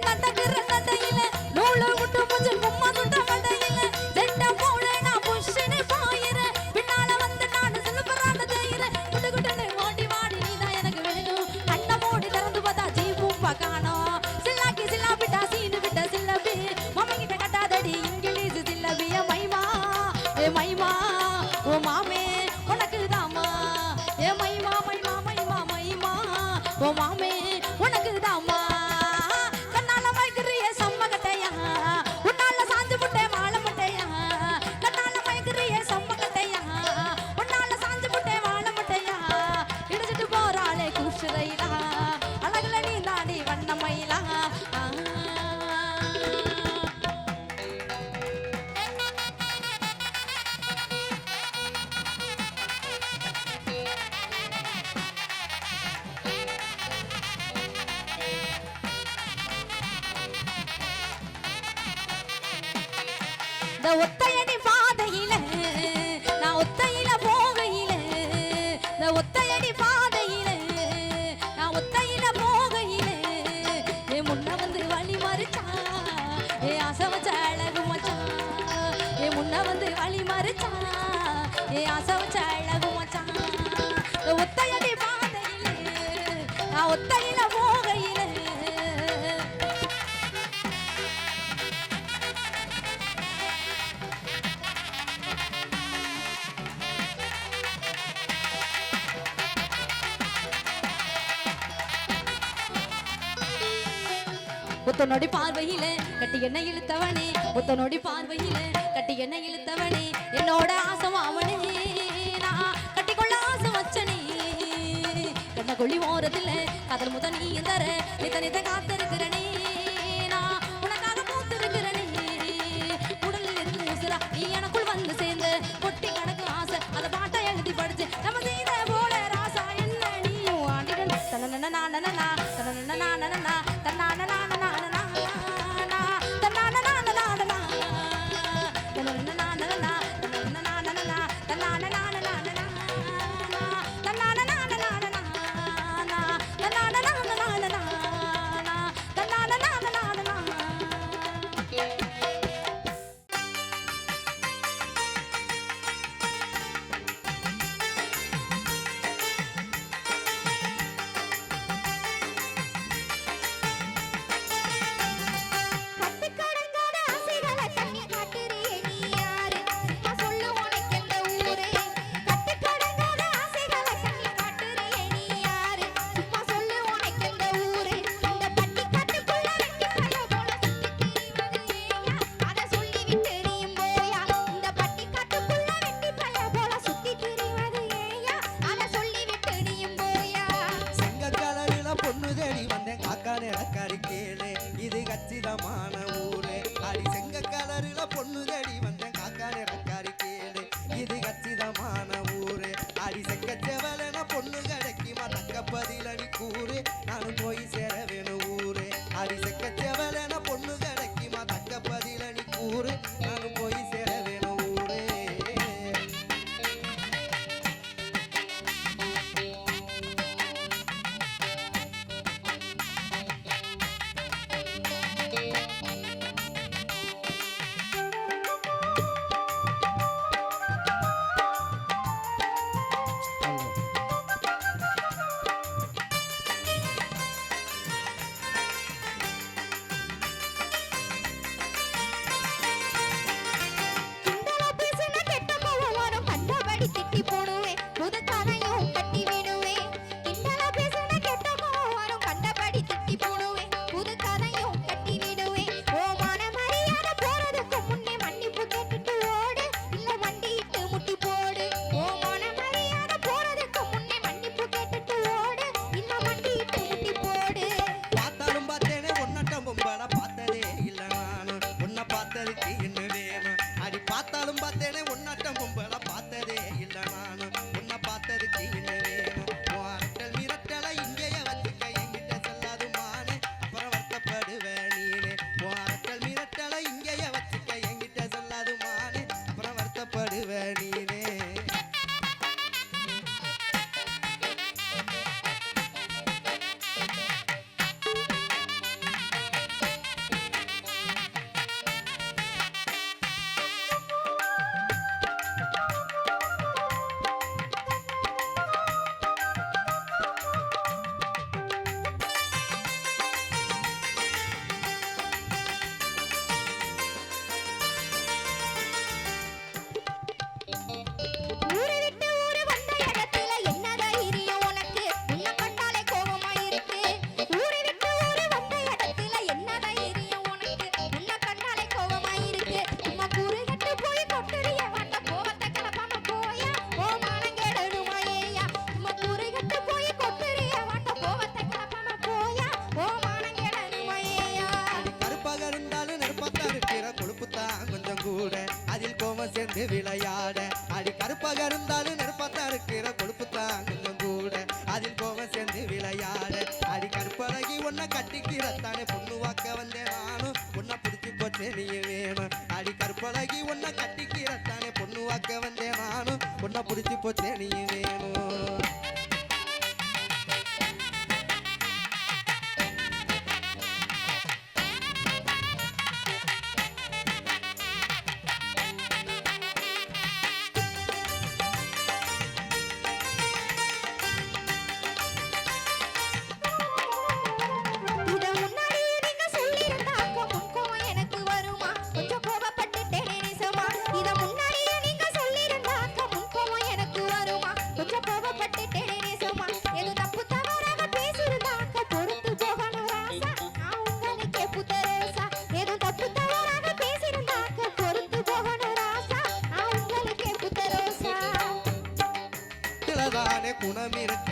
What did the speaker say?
நந்த நிற நந்தையில நூலு முட்டு முஞ்சல் இந்த ஒத்தையடி பாதையில நான் ஒத்தையில போகையில இந்த ஒத்தையடி பாதையில நான் ஒத்தையில போகையில என் முன்ன வந்து வழி மறுச்சா என் ஆசை வச்ச அழகு மச்சான் என் முன்ன வந்து வழி மறுச்சா என் ஆசை வச்ச அழகு மச்சான் ஒத்தையடி பாதையில நான் ஒத்தையில ஒத்தனோடி பார்வையில கட்டி என்ன இழுத்தவனே ஒத்தனோடி பார்வையில கட்டி என்ன இழுத்தவனே. என்னோட ஆசம் அவனே நான் கட்டிக்கொள்ள ஆசை வச்சனே. கண்ண கொள்ளி ஓரத்தில் கடல் முத நீ தர நித்த நித்த காத்திருக்கிறனே. வந்து விளையாட. அடி கருப்பாக இருந்தாலும் நெருப்பத்தான் இருக்கிற கொழுப்புத்தான் கொஞ்சம் கூட. அதில் போக சேர்ந்து விளையாட. அடி கருப்பழகி ஒன்ன கட்டிக்கிறத்தானே பொண்ணு வாக்க வந்தேன் நானும். ஒன்ன பிடிச்சி போச்சு நீ வேணும். அடி கருப்பழகி ஒன்ன கட்டிக்கிறத்தானே பொண்ணு வாக்க வந்தேன் நானும். ஒன்ன பிடிச்சி போச்சு நீ வேணும். குணமிருக்க